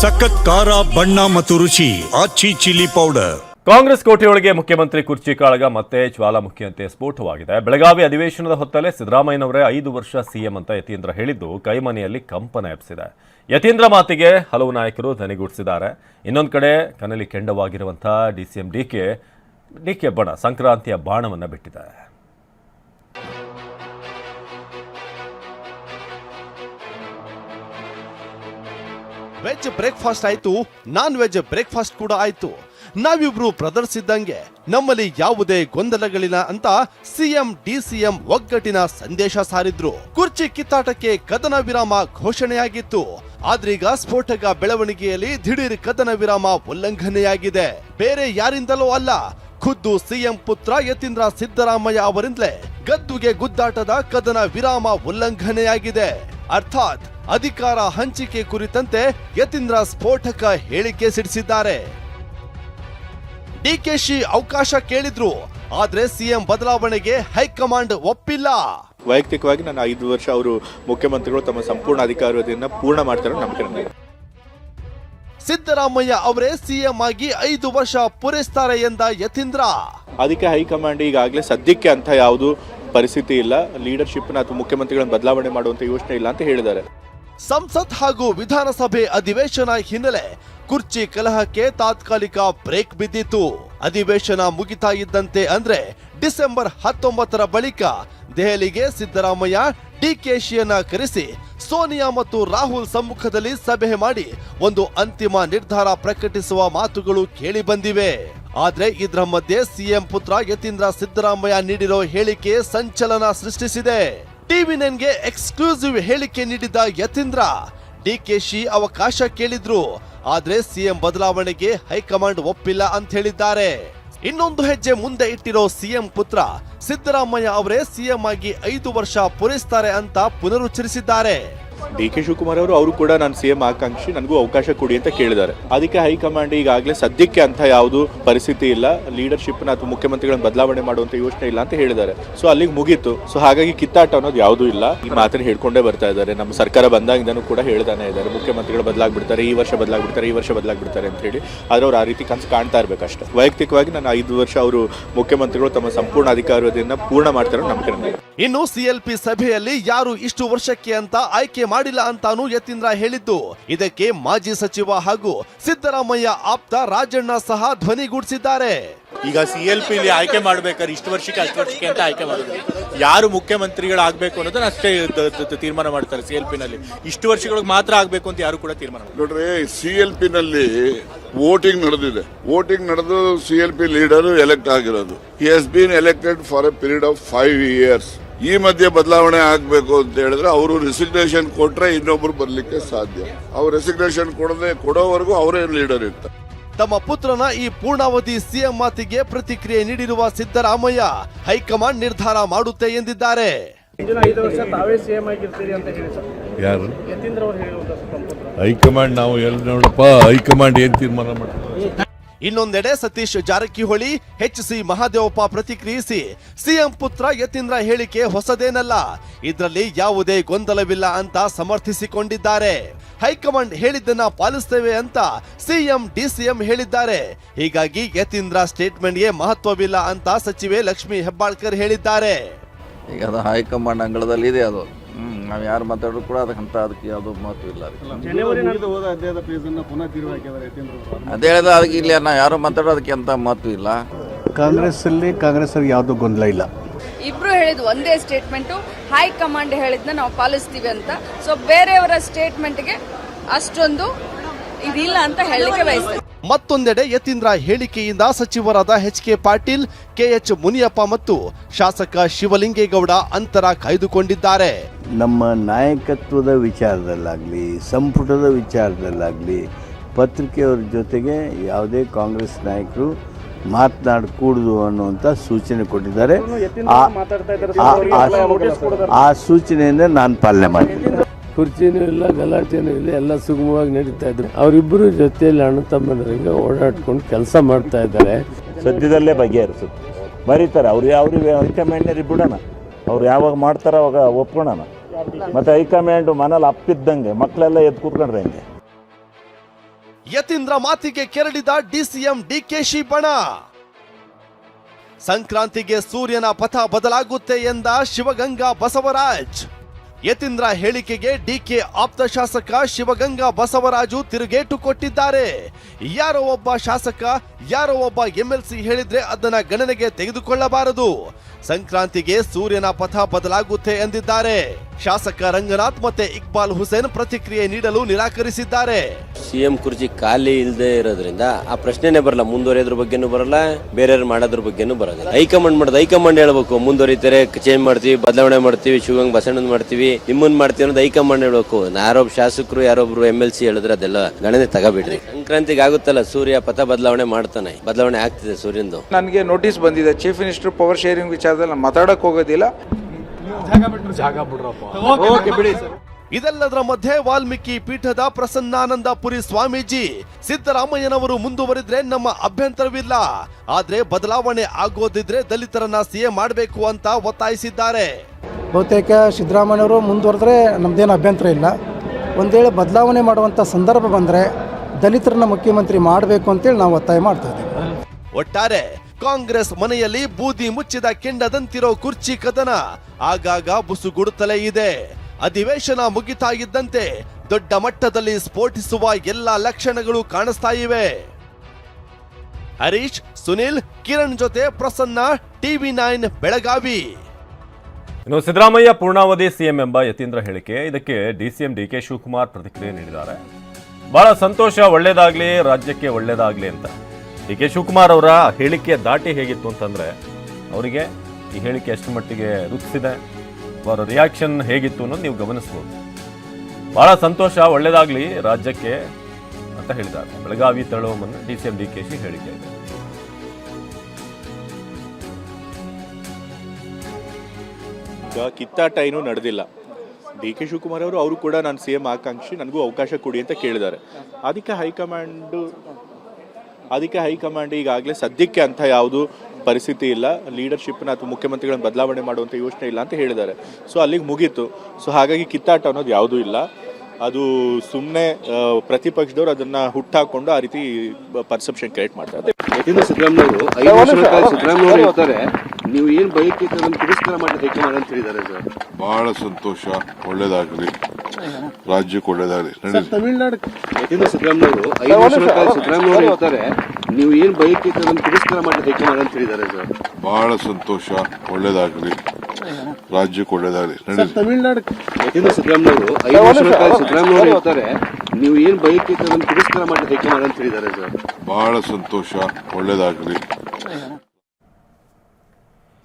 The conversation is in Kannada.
ಸಖತ್ ಖಾರ, ಬಣ್ಣ ಮತ್ತು ರುಚಿ, ಆಚಿ ಚಿಲ್ಲಿ ಪೌಡರ್. ಕಾಂಗ್ರೆಸ್ ಕೋಟೆಯೊಳಗೆ ಮುಖ್ಯಮಂತ್ರಿ ಕುರ್ಚಿ ಕಾಳಗ ಮತ್ತೆ ಜ್ವಾಲಾಮುಖಿಯಂತೆ ಸ್ಫೋಟವಾಗಿದೆ. ಬೆಳಗಾವಿ ಅಧಿವೇಶನದ ಹೊತ್ತಲ್ಲೇ ಸಿದ್ದರಾಮಯ್ಯನವರೇ ಐದು ವರ್ಷ ಸಿಎಂ ಅಂತ ಯತೀಂದ್ರ ಹೇಳಿದ್ದು ಕೈಮನೆಯಲ್ಲಿ ಕಂಪನ ಎಬ್ಸಿದೆ. ಯತೀಂದ್ರ ಮಾತಿಗೆ ಹಲವು ನಾಯಕರು ಧನಿಗೂಡಿಸಿದ್ದಾರೆ ಇನ್ನೊಂದು ಕಡೆ ಕನಲಿ ಕೆಂಡವಾಗಿರುವಂತಹ ಕೆ, ಡಿ ಕೆ ಬಣ, ಸಂಕ್ರಾಂತಿಯ ಬಾಣವನ್ನು ಬಿಟ್ಟಿದೆ ವೆಜ್ ಬ್ರೇಕ್ಫಾಸ್ಟ್ ಆಯ್ತು ನಾನ್ ವೆಜ್ ಬ್ರೇಕ್ಫಾಸ್ಟ್ ಕೂಡ ಆಯ್ತು. ನಾವಿಬ್ರು ಬ್ರದರ್ಸ್ ಇದ್ದಂಗೆ ನಮ್ಮಲ್ಲಿ ಯಾವುದೇ ಗೊಂದಲಗಳಿಲ್ಲ ಅಂತ ಸಿಎಂ ಡಿಸಿಎಂ ಒಗ್ಗಟ್ಟಿನ ಸಂದೇಶ ಸಾರಿದ್ರು. ಕುರ್ಚಿ ಕಿತ್ತಾಟಕ್ಕೆ ಕದನ ವಿರಾಮ ಘೋಷಣೆಯಾಗಿತ್ತು. ಆದ್ರೀಗ ಸ್ಫೋಟಕ ಬೆಳವಣಿಗೆಯಲ್ಲಿ ದಿಢೀರ್ ಕದನ ವಿರಾಮ ಉಲ್ಲಂಘನೆಯಾಗಿದೆ. ಬೇರೆ ಯಾರಿಂದಲೂ ಅಲ್ಲ, ಖುದ್ದು ಸಿಎಂ ಪುತ್ರ ಯತೀಂದ್ರ ಸಿದ್ದರಾಮಯ್ಯ ಅವರಿಂದಲೇ ಗದ್ದುಗೆ ಗುದ್ದಾಟದ ಕದನ ವಿರಾಮ ಉಲ್ಲಂಘನೆಯಾಗಿದೆ. ಅರ್ಥಾತ್ ಅಧಿಕಾರ ಹಂಚಿಕೆ ಕುರಿತಂತೆ ಯತೀಂದ್ರ ಸ್ಫೋಟಕ ಹೇಳಿಕೆ ಸಿಡಿಸಿದ್ದಾರೆ. ಡಿಕೆಶಿ ಅವಕಾಶ ಕೇಳಿದ್ರು ಆದ್ರೆ ಸಿಎಂ ಬದಲಾವಣೆಗೆ ಹೈಕಮಾಂಡ್ ಒಪ್ಪಿಲ್ಲ. ವೈಯಕ್ತಿಕವಾಗಿ ನಾನು ಐದು ವರ್ಷ ಅವರು ಮುಖ್ಯಮಂತ್ರಿಗಳು ತಮ್ಮ ಸಂಪೂರ್ಣ ಅಧಿಕಾರದಿಂದ ಪೂರ್ಣ ಮಾಡ್ತಾರೆ ನಂಬಿಕೆ ಸಿದ್ದರಾಮಯ್ಯ ಅವರೇ ಸಿಎಂ ಆಗಿ ಐದು ವರ್ಷ ಪೂರೈಸ್ತಾರೆ ಎಂದ ಯತೀಂದ್ರ. ಅದಕ್ಕೆ ಹೈಕಮಾಂಡ್ ಈಗಾಗಲೇ ಸದ್ಯಕ್ಕೆ ಅಂತ ಯಾವುದು ಪರಿಸ್ಥಿತಿ ಇಲ್ಲ. ಲೀಡರ್ಶಿಪ್ನ ಅಥವಾ ಮುಖ್ಯಮಂತ್ರಿಗಳನ್ನ ಬದಲಾವಣೆ ಮಾಡುವಂತ ಯೋಚನೆ ಇಲ್ಲ ಅಂತ ಹೇಳಿದ್ದಾರೆ. ಸಂಸತ್ ಹಾಗೂ ವಿಧಾನಸಭೆ ಅಧಿವೇಶನ ಹಿನ್ನೆಲೆ ಕುರ್ಚಿ ಕಲಹಕ್ಕೆ ತಾತ್ಕಾಲಿಕ ಬ್ರೇಕ್ ಬಿದ್ದಿತ್ತು. ಅಧಿವೇಶನ ಮುಗಿತಾ ಇದ್ದಂತೆ ಅಂದ್ರೆ ಡಿಸೆಂಬರ್ ಹತ್ತೊಂಬತ್ತರ ಬಳಿಕ ದೆಹಲಿಗೆ ಸಿದ್ದರಾಮಯ್ಯ ಡಿಕೆಶಿಯನ್ನ ಕರೆಸಿ ಸೋನಿಯಾ ಮತ್ತು ರಾಹುಲ್ ಸಮ್ಮುಖದಲ್ಲಿ ಸಭೆ ಮಾಡಿ ಒಂದು ಅಂತಿಮ ನಿರ್ಧಾರ ಪ್ರಕಟಿಸುವ ಮಾತುಗಳು ಕೇಳಿ ಬಂದಿವೆ. ಆದ್ರೆ ಇದರ ಮಧ್ಯೆ ಸಿಎಂ ಪುತ್ರ ಯತೀಂದ್ರ ಸಿದ್ದರಾಮಯ್ಯ ನೀಡಿರೋ ಹೇಳಿಕೆ ಸಂಚಲನ ಸೃಷ್ಟಿಸಿದೆ. ಟಿವಿ ನೈನ್ಗೆ ಎಕ್ಸ್ಕ್ಲೂಸಿವ್ ಹೇಳಿಕೆ ನೀಡಿದ ಯತೀಂದ್ರ ಡಿಕೆಶಿ ಅವಕಾಶ ಕೇಳಿದ್ರು, ಆದ್ರೆ ಸಿಎಂ ಬದಲಾವಣೆಗೆ ಹೈಕಮಾಂಡ್ ಒಪ್ಪಿಲ್ಲ ಅಂತ ಹೇಳಿದ್ದಾರೆ. ಇನ್ನೊಂದು ಹೆಜ್ಜೆ ಮುಂದೆ ಇಟ್ಟಿರೋ ಸಿಎಂ ಪುತ್ರ ಸಿದ್ದರಾಮಯ್ಯ ಅವರೇ ಸಿಎಂ ಆಗಿ ಐದು ವರ್ಷ ಪೂರೈಸ್ತಾರೆ ಅಂತ ಪುನರುಚ್ಚರಿಸಿದ್ದಾರೆ. ಡಿ ಕೆ ಶಿವಕುಮಾರ್ ಅವರು ಅವರು ಕೂಡ ನಾನು ಸಿಎಂ ಆಕಾಂಕ್ಷಿ, ನನಗೂ ಅವಕಾಶ ಕೊಡಿ ಅಂತ ಕೇಳಿದ್ದಾರೆ. ಅದಕ್ಕೆ ಹೈಕಮಾಂಡ್ ಈಗಾಗಲೇ ಸದ್ಯಕ್ಕೆ ಅಂತ ಯಾವುದು ಪರಿಸ್ಥಿತಿ ಇಲ್ಲ. ಲೀಡರ್ಶಿಪ್ನ ಅಥವಾ ಮುಖ್ಯಮಂತ್ರಿಗಳನ್ನ ಬದಲಾವಣೆ ಮಾಡುವಂತ ಯೋಚನೆ ಇಲ್ಲ ಅಂತ ಹೇಳಿದ್ದಾರೆ. ಸೊ, ಅಲ್ಲಿಗೆ ಮುಗೀತು. ಸೊ, ಹಾಗಾಗಿ ಕಿತ್ತಾಟ ಅನ್ನೋದು ಯಾವುದೂ ಇಲ್ಲ. ಈ ಮಾತನ್ನ ಹೇಳ್ಕೊಂಡೇ ಬರ್ತಾ ಇದ್ದಾರೆ. ನಮ್ಮ ಸರ್ಕಾರ ಬಂದಾಗಿಂದನೂ ಕೂಡ ಹೇಳ್ತಾನೆ ಇದ್ದಾರೆ. ಮುಖ್ಯಮಂತ್ರಿಗಳು ಬದಲಾಗ್ಬಿಡ್ತಾರೆ, ಈ ವರ್ಷ ಬದಲಾಗ್ಬಿಡ್ತಾರೆ, ಈ ವರ್ಷ ಬದಲಾಗ್ಬಿಡ್ತಾರೆ ಅಂತ ಹೇಳಿ. ಆದ್ರೆ ಅವ್ರು ಆ ರೀತಿ ಕನಸು ಕಾಣ್ತಾ ಇರ್ಬೇಕಷ್ಟೇ ವೈಯಕ್ತಿಕವಾಗಿ ನಾನು ಐದು ವರ್ಷ ಅವರು ಮುಖ್ಯಮಂತ್ರಿಗಳು ತಮ್ಮ ಸಂಪೂರ್ಣ ಅಧಿಕಾರದಿಂದ ಪೂರ್ಣ ಮಾಡ್ತಾರೆ ನಂಬಿಕೆ ಇನ್ನು ಸಿಎಲ್ಪಿ ಸಭೆಯಲ್ಲಿ ಯಾರು ಇಷ್ಟು ವರ್ಷಕ್ಕೆ ಅಂತ ಆಯ್ಕೆ ಮಾಡಿಲ್ಲ ಅಂತಾನು ಯತೀಂದ್ರ ಹೇಳಿದ್ದು. ಇದಕ್ಕೆ ಮಾಜಿ ಸಚಿವ ಹಾಗೂ ಸಿದ್ದರಾಮಯ್ಯ ಆಪ್ತ ರಾಜಣ್ಣ ಸಹ ಧ್ವನಿಗೂಡಿಸಿದ್ದಾರೆ ಈಗ ಸಿ ಎಲ್ ಪಿ ಆಯ್ಕೆ ಮಾಡ್ಬೇಕಾದ್ರೆ ಇಷ್ಟು ವರ್ಷಕ್ಕೆ ಅಷ್ಟು ವರ್ಷಕ್ಕೆ ಅಂತ ಆಯ್ಕೆ ಮಾಡಿದ್ರು ಯಾರು ಮುಖ್ಯಮಂತ್ರಿಗಳಾಗಬೇಕು ಅನ್ನೋದನ್ನ ಅಷ್ಟೇ ತೀರ್ಮಾನ ಮಾಡ್ತಾರೆ ಸಿ ಎಲ್ ಪಿ ನಲ್ಲಿ. ಇಷ್ಟು ವರ್ಷಗಳಿಗೆ ಮಾತ್ರ ಆಗಬೇಕು ಅಂತ ಯಾರು ಕೂಡ ತೀರ್ಮಾನ. ನೋಡ್ರಿ ಸಿ ಎಲ್ ಪಿ ನಲ್ಲಿ ವೋಟಿಂಗ್ ನಡೆದಿದೆ. ವೋಟಿಂಗ್ ನಡೆದು C L P leader elect ಆಗಿರೋದು. He has been elected for a period of five years ಈ ಮಧ್ಯೆ ಬದಲಾವಣೆ ಆಗಬೇಕು ಅಂತ ಹೇಳಿದ್ರೆ ಅವರು ರೆಸಿಗ್ನೇಷನ್ ಕೊಟ್ರೆ ಇನ್ನೊಬ್ರು ಬರಲಿಕ್ಕೆ ಸಾಧ್ಯ. ಅವ್ರು ರೆಸಿಗ್ನೇಷನ್ ಕೊಡದೆ ಕೊಡೋವರೆಗೂ ಅವರೇ ಲೀಡರ್ ಇರ್ತಾರೆ. ತಮ್ಮ ಪುತ್ರನ ಈ ಪೂರ್ಣಾವಧಿ ಸಿಎಂ ಮಾತಿಗೆ ಪ್ರತಿಕ್ರಿಯೆ ನೀಡಿರುವ ಸಿದ್ದರಾಮಯ್ಯ ಹೈಕಮಾಂಡ್ ನಿರ್ಧಾರ ಮಾಡುತ್ತೆ ಎಂದಿದ್ದಾರೆ. ಮುಂದಿನ ಐದು ವರ್ಷ ತಾವೇ ಸಿಎಂ ಆಗಿರ್ತೀರಿ ಅಂತ ಹೇಳಿ ಸರ್. ಯಾರು? ಹೈಕಮಾಂಡ್ ನಾವು ಎಲ್ಲಿ ನೋಡಪ್ಪ ಹೈಕಮಾಂಡ್ ಏನ್ ತೀರ್ಮಾನ ಮಾಡ್ತಾರೆ? ಇನ್ನೊಂದೆಡೆ ಸತೀಶ್ ಜಾರಕಿಹೊಳಿ ಎಚ್ ಸಿ ಮಹಾದೇವಪ್ಪ ಪ್ರತಿಕ್ರಿಯಿಸಿ, ಸಿಎಂ ಪುತ್ರ ಯತೀಂದ್ರ ಹೇಳಿಕೆ ಹೊಸದೇನಲ್ಲ, ಇದರಲ್ಲಿ ಯಾವುದೇ ಗೊಂದಲವಿಲ್ಲ ಅಂತ ಸಮರ್ಥಿಸಿಕೊಂಡಿದ್ದಾರೆ. ಹೈಕಮಾಂಡ್ ಹೇಳಿದ್ದನ್ನ ಪಾಲಿಸ್ತೇವೆ ಅಂತ ಸಿಎಂ, ಡಿಸಿಎಂ ಹೇಳಿದ್ದಾರೆ. ಹೀಗಾಗಿ ಯತೀಂದ್ರ ಸ್ಟೇಟ್ಮೆಂಟ್ಗೆ ಮಹತ್ವವಿಲ್ಲ ಅಂತ ಸಚಿವೆ ಲಕ್ಷ್ಮಿ ಹೆಬ್ಬಾಳ್ಕರ್ ಹೇಳಿದ್ದಾರೆ. ಈಗ ಅದು ಹೈಕಮಾಂಡ್ ಅಂಗಳದಲ್ಲಿ ಇದೆ ಅದು. ಹ್ಮ್ ನಾವು ಯಾರು ಮಾತಾಡೋ ಕೂಡ ಅದಕ್ಕಂತ ಅದಕ್ಕೆ ಯಾವುದೋ ಮಹತ್ವ ಇಲ್ಲ ಅದಕ್ಕೆ. ಜನವರಿ ಅದೇ ಹೇಳಿದ್ರೆ ಅದಕ್ಕೆ ಇಲ್ಲಿ ನಾವು ಯಾರು ಮಾತಾಡೋ ಅದಕ್ಕೆ ಅಂತ ಮಹತ್ವ ಇಲ್ಲ. ಕಾಂಗ್ರೆಸ್ ಅಲ್ಲಿ ಕಾಂಗ್ರೆಸ್ ಅಲ್ಲಿ ಯಾವುದೂ ಗೊಂದಲ ಇಲ್ಲ. ಇಬ್ರು ಹೇಳಿದ್ ಒಂದೇ ಸ್ಟೇಟ್ಮೆಂಟು ಹೈಕಮಾಂಡ್ ಹೇಳಿದ್ನ ನಾವು ಪಾಲಿಸ್ತೀವಿ ಅಂತ. ಸೊ ಬೇರೆಯವರ ಸ್ಟೇಟ್ಮೆಂಟ್ಗೆ ಅಷ್ಟೊಂದು ಇದಿಲ್ಲ ಅಂತ ಹೇಳಲಿಕ್ಕೆ ಬಯಸ್ತೇನೆ ಮತ್ತೊಂದೆಡೆ ಯತೀಂದ್ರ ಹೇಳಿಕೆಯಿಂದ ಸಚಿವರಾದ H K Patil K H Muniyappa ಮತ್ತು ಶಾಸಕ ಶಿವಲಿಂಗೇಗೌಡ ಅಂತರ ಕಾಯ್ದುಕೊಂಡಿದ್ದಾರೆ. ನಮ್ಮ ನಾಯಕತ್ವದ ವಿಚಾರದಲ್ಲಾಗಲಿ ಸಂಪುಟದ ವಿಚಾರದಲ್ಲಾಗಲಿ ಪತ್ರಿಕೆಯವರ ಜೊತೆಗೆ ಯಾವುದೇ ಕಾಂಗ್ರೆಸ್ ನಾಯಕರು ಮಾತನಾಡಕೂಡದು ಅನ್ನುವಂಥ ಸೂಚನೆ ಕೊಟ್ಟಿದ್ದಾರೆ. ಆ- ಸೂಚನೆಯನ್ನು ನಾನು ಪಾಲನೆ ಮಾಡ್ತೀನಿ. ಕುರ್ಚಿನೂ ಇಲ್ಲ ಗಲಾಟೆನೂ ಇಲ್ಲ ಎಲ್ಲ ಸುಗಮವಾಗಿ ನಡೀತಾ ಇದ್ರು. ಅವರಿಬ್ಬರು ಜೊತೆಯಲ್ಲಿ ಅಣ್ಣ ತಮ್ಮಂದ್ರಿಗೆ ಓಡಾಡ್ಕೊಂಡು ಕೆಲಸ ಮಾಡ್ತಾ ಇದ್ದಾರೆ. ಸದ್ಯದಲ್ಲೇ ಬಗೆಹರಿಸುತ್ತೆ. ಬರೀತಾರೆ ಅವ್ರು ಅವ್ರಿಗೆ ಹೈಕಮಾಂಡ್ನವ್ರಿಗೆ ಬಿಡೋಣ. ಅವ್ರು ಯಾವಾಗ ಮಾಡ್ತಾರೋ ಅವಾಗ ಒಪ್ಕೊಳ್ಳೋಣ ಮತ್ತೆ ಹೈಕಮಾಂಡ್ ಮನೇಲಿ ಅಪ್ಪಿದ್ದಂಗೆ ಮಕ್ಕಳೆಲ್ಲ ಎದ್ದು ಕೂತ್ಕೊಂಡ್ರೆ ಹೆಂಗೆ? ಯತೀಂದ್ರ ಮಾತಿಗೆ ಕೆರಳಿದ ಡಿಸಿಎಂ ಡಿಕೆಶಿ ಬಣ. ಸಂಕ್ರಾಂತಿಗೆ ಸೂರ್ಯನ ಪಥ ಬದಲಾಗುತ್ತೆ ಎಂದ ಶಿವಗಂಗಾ ಬಸವರಾಜ್. ಯತೀಂದ್ರ ಹೇಳಿಕೆಗೆ ಡಿಕೆ ಆಪ್ತ ಶಾಸಕ ಶಿವಗಂಗಾ ಬಸವರಾಜು ತಿರುಗೇಟು ಕೊಟ್ಟಿದ್ದಾರೆ. ಯಾರೋ ಒಬ್ಬ ಶಾಸಕ, ಯಾರೋ ಒಬ್ಬ ಎಂಎಲ್ಸಿ ಹೇಳಿದ್ರೆ ಅದನ್ನ ಗಣನೆಗೆ ತೆಗೆದುಕೊಳ್ಳಬಾರದು. ಸಂಕ್ರಾಂತಿಗೆ ಸೂರ್ಯನ ಪಥ ಬದಲಾಗುತ್ತೆ ಎಂದಿದ್ದಾರೆ. ಶಾಸಕ ರಂಗನಾಥ್ ಮತ್ತೆ ಇಕ್ಬಾಲ್ ಹುಸೇನ್ ಪ್ರತಿಕ್ರಿಯೆ ನೀಡಲು ನಿರಾಕರಿಸಿದ್ದಾರೆ. ಸಿಎಂ ಕುರ್ಚಿ ಖಾಲಿ ಇಲ್ಲದೆ ಇರೋದ್ರಿಂದ ಆ ಪ್ರಶ್ನೆನೇ ಬರಲ್ಲ. ಮುಂದುವರಿಯೋದ್ರ ಬಗ್ಗೆನೂ ಬರಲ್ಲ ಬೇರೆಯವ್ರು ಮಾಡೋದ್ರ ಬಗ್ಗೆನೂ ಬರೋದಿಲ್ಲ. ಹೈಕಮಾಂಡ್ ಮಾಡೋದು ಹೈಕಮಾಂಡ್ ಹೇಳ್ಬೇಕು ಮುಂದುವರಿತಾರೆ ಚೇಂಜ್ ಮಾಡ್ತೀವಿ ಬದಲಾವಣೆ ಮಾಡ್ತೀವಿ ಶಿವಂಗ್ ಬಸಣ್ಣ ಮಾಡ್ತೀವಿ ನಿಮ್ಮನ್ ಮಾಡ್ತೀವಿ ಅನ್ನೋದು ಹೈಕಮಾಂಡ್ ಹೇಳ್ಬೇಕು. ಯಾರೊಬ್ಬ ಶಾಸಕರು ಯಾರೊಬ್ರು ಎಂ ಎಲ್ ಸಿ ಹೇಳಿದ್ರೆ ಅದೆಲ್ಲ ಗಣನೆ ತಗೋಬಿಡ್ರಿ. ಸಂಕ್ರಾಂತಿಗೆ ಆಗುತ್ತಲ್ಲ ಸೂರ್ಯ ಪಥ ಬದಲಾವಣೆ ಮಾಡ್ತಾನೆ. ಬದಲಾವಣೆ ಆಗ್ತಿದೆ ಸೂರ್ಯಂದು. ನನಗೆ ನೋಟಿಸ್ ಬಂದಿದೆ. ಚೀಫ್ ಮಿನಿಸ್ಟರ್ ಪವರ್ ಶೇರಿಂಗ್ ವಿಚಾರದಲ್ಲಿ ಮಾತಾಡಕ್ ಹೋಗೋದಿಲ್ಲ. ಇದೆಲ್ಲದರ ಮಧ್ಯೆ ವಾಲ್ಮೀಕಿ ಪೀಠದ ಪ್ರಸನ್ನಾನಂದ ಪುರಿ ಸ್ವಾಮೀಜಿ ಸಿದ್ದರಾಮಯ್ಯನವರು ಮುಂದುವರಿದ್ರೆ ನಮ್ಮ ಅಭ್ಯಂತರವಿಲ್ಲ. ಆದ್ರೆ ಬದಲಾವಣೆ ಆಗೋದಿದ್ರೆ ದಲಿತರನ್ನ ಸಿಎಂ ಮಾಡಬೇಕು ಅಂತ ಒತ್ತಾಯಿಸಿದ್ದಾರೆ. ಬಹುತೇಕ ಸಿದ್ದರಾಮಯ್ಯವರು ಮುಂದುವರೆದ್ರೆ ನಮ್ದೇನು ಅಭ್ಯಂತರ ಇಲ್ಲ. ಒಂದೇಳೆ ವೇಳೆ ಬದಲಾವಣೆ ಮಾಡುವಂಥ ಸಂದರ್ಭ ಬಂದರೆ ದಲಿತರನ್ನ ಮುಖ್ಯಮಂತ್ರಿ ಮಾಡಬೇಕು ಅಂತೇಳಿ ನಾವು ಒತ್ತಾಯ ಮಾಡ್ತಾ ಇದ್ದೀವಿ. ಒಟ್ಟಾರೆ ಕಾಂಗ್ರೆಸ್ ಮನೆಯಲ್ಲಿ ಬೂದಿ ಮುಚ್ಚಿದ ಕೆಂಡದಂತಿರೋ ಕುರ್ಚಿ ಕದನ ಆಗಾಗ ಬುಸುಗುಡುತ್ತಲೇ ಇದೆ. ಅಧಿವೇಶನ ಮುಗಿತಾ ಇದ್ದಂತೆ ದೊಡ್ಡ ಮಟ್ಟದಲ್ಲಿ ಸ್ಫೋಟಿಸುವ ಎಲ್ಲಾ ಲಕ್ಷಣಗಳು ಕಾಣಿಸ್ತಾ ಇವೆ. ಹರೀಶ್, ಸುನಿಲ್, ಕಿರಣ್ ಜೊತೆ ಪ್ರಸನ್ನ, ಟಿವಿ ನೈನ್, ಬೆಳಗಾವಿ. ಇನ್ನು ಸಿದ್ದರಾಮಯ್ಯ ಪೂರ್ಣಾವಧಿ ಸಿಎಂ ಎಂಬ ಯತೀಂದ್ರ ಹೇಳಿಕೆ. ಇದಕ್ಕೆ ಡಿಸಿಎಂ ಡಿ ಕೆ ಶಿವಕುಮಾರ್ ಪ್ರತಿಕ್ರಿಯೆ ನೀಡಿದ್ದಾರೆ. ಬಹಳ ಸಂತೋಷ, ಒಳ್ಳೇದಾಗ್ಲಿ, ರಾಜ್ಯಕ್ಕೆ ಒಳ್ಳೇದಾಗ್ಲಿ ಅಂತ. ಡಿ ಕೆ ಶಿವಕುಮಾರ್ ಅವರ ಹೇಳಿಕೆ ದಾಟಿ ಹೇಗಿತ್ತು ಅಂತಂದರೆ, ಅವರಿಗೆ ಈ ಹೇಳಿಕೆ ಎಷ್ಟು ಮಟ್ಟಿಗೆ ರುಚಿಸಿದೆ ಅವರ ರಿಯಾಕ್ಷನ್ ಹೇಗಿತ್ತು ಅನ್ನೋದು ನೀವು ಗಮನಿಸ್ಬೋದು. ಭಾಳ ಸಂತೋಷ ಒಳ್ಳೆಯದಾಗಲಿ ರಾಜ್ಯಕ್ಕೆ ಅಂತ ಹೇಳಿದ್ದಾರೆ. Belagavi ತಳುವಮನ್ನ D C M D K Shi ಹೇಳಿಕೆ ಇದೆ. ಕಿತ್ತಾಟ ಏನೂ ನಡೆದಿಲ್ಲ. ಡಿ ಕೆ ಶಿವಕುಮಾರ್ ಅವರು ಅವರು ಕೂಡ ನಾನು ಸಿ ಎಂ ಆಕಾಂಕ್ಷಿ, ನನಗೂ ಅವಕಾಶ ಕೊಡಿ ಅಂತ ಕೇಳಿದ್ದಾರೆ. ಅದಕ್ಕೆ ಹೈಕಮಾಂಡು ಅದಕ್ಕೆ ಹೈಕಮಾಂಡ್ ಈಗಾಗಲೇ ಸದ್ಯಕ್ಕೆ ಅಂತ ಯಾವುದು ಪರಿಸ್ಥಿತಿ ಇಲ್ಲ. ಲೀಡರ್ಶಿಪ್ನ ಅಥವಾ ಮುಖ್ಯಮಂತ್ರಿಗಳನ್ನ ಬದಲಾವಣೆ ಮಾಡುವಂಥ ಯೋಚನೆ ಇಲ್ಲ ಅಂತ ಹೇಳಿದ್ದಾರೆ. ಸೊ ಅಲ್ಲಿಗೆ ಮುಗೀತು. ಸೊ ಹಾಗಾಗಿ ಕಿತ್ತಾಟ ಅನ್ನೋದು ಯಾವುದೂ ಇಲ್ಲ. ಅದು ಸುಮ್ಮನೆ ಪ್ರತಿಪಕ್ಷದವ್ರು ಅದನ್ನ ಹುಟ್ಟಾಕೊಂಡು ಆ ರೀತಿ ಪರ್ಸೆಪ್ಷನ್ ಕ್ರಿಯೇಟ್ ಮಾಡ್ತಾರೆ ಯಾಕಂದ್ರೆ ನೀವು ಏನ್ ಬೈಕ್ ಅದನ್ನು ತಿರಸ್ಕಾರ ಮಾಡಿ ಹೈಕಮಾಂಡ್ ಅಂತ ಹೇಳಿದ್ದಾರೆ ಸರ್? ಬಹಳ ಸಂತೋಷ. ಒಳ್ಳೇದಾಗಲಿ. ರಾಜ್ಯಕ್ಕೆ ಒಳ್ಳೇದಾಗಲಿ. ತಮಿಳ್ನಾಡು ಯಾಕಂದ್ರೆ ಸಿದ್ದರಾಮಯ್ಯವರು ಐದು ವರ್ಷಗಳ ಕಾಲ ಸಿದ್ದರಾಮಯ್ಯವರು ಇರ್ತಾರೆ. ನೀವು ಏನ್ ಬೈಕ್ ಅದನ್ನು ತಿರಸ್ಕಾರ ಮಾಡಿ ಹೈಕಮಾಂಡ್ ಅಂತ ಹೇಳಿದ್ದಾರೆ ಸರ್? ಬಹಳ ಸಂತೋಷ. ಒಳ್ಳೇದಾಗಲಿ. ರಾಜ್ಯಕ್ಕೆ ಒಳ್ಳೇದಾಗಲಿ. ತಮಿಳ್ನಾಡು ಯಾಕಂದ್ರೆ ಸಿದ್ದರಾಮಯ್ಯವರು ಐದು ವರ್ಷಗಳ ಕಾಲ ಸಿದ್ದರಾಮಯ್ಯವರು ಇರ್ತಾರೆ. ನೀವು ಏನ್ ಬೈಕ್ ಅದನ್ನು ತಿರಸ್ಕಾರ ಮಾಡಿ ಹೈಕಮಾಂಡ್ ಅಂತ ಹೇಳಿದ್ದಾರೆ ಸರ್? ಬಹಳ ಸಂತೋಷ. ಒಳ್ಳೇದಾಗಲಿ.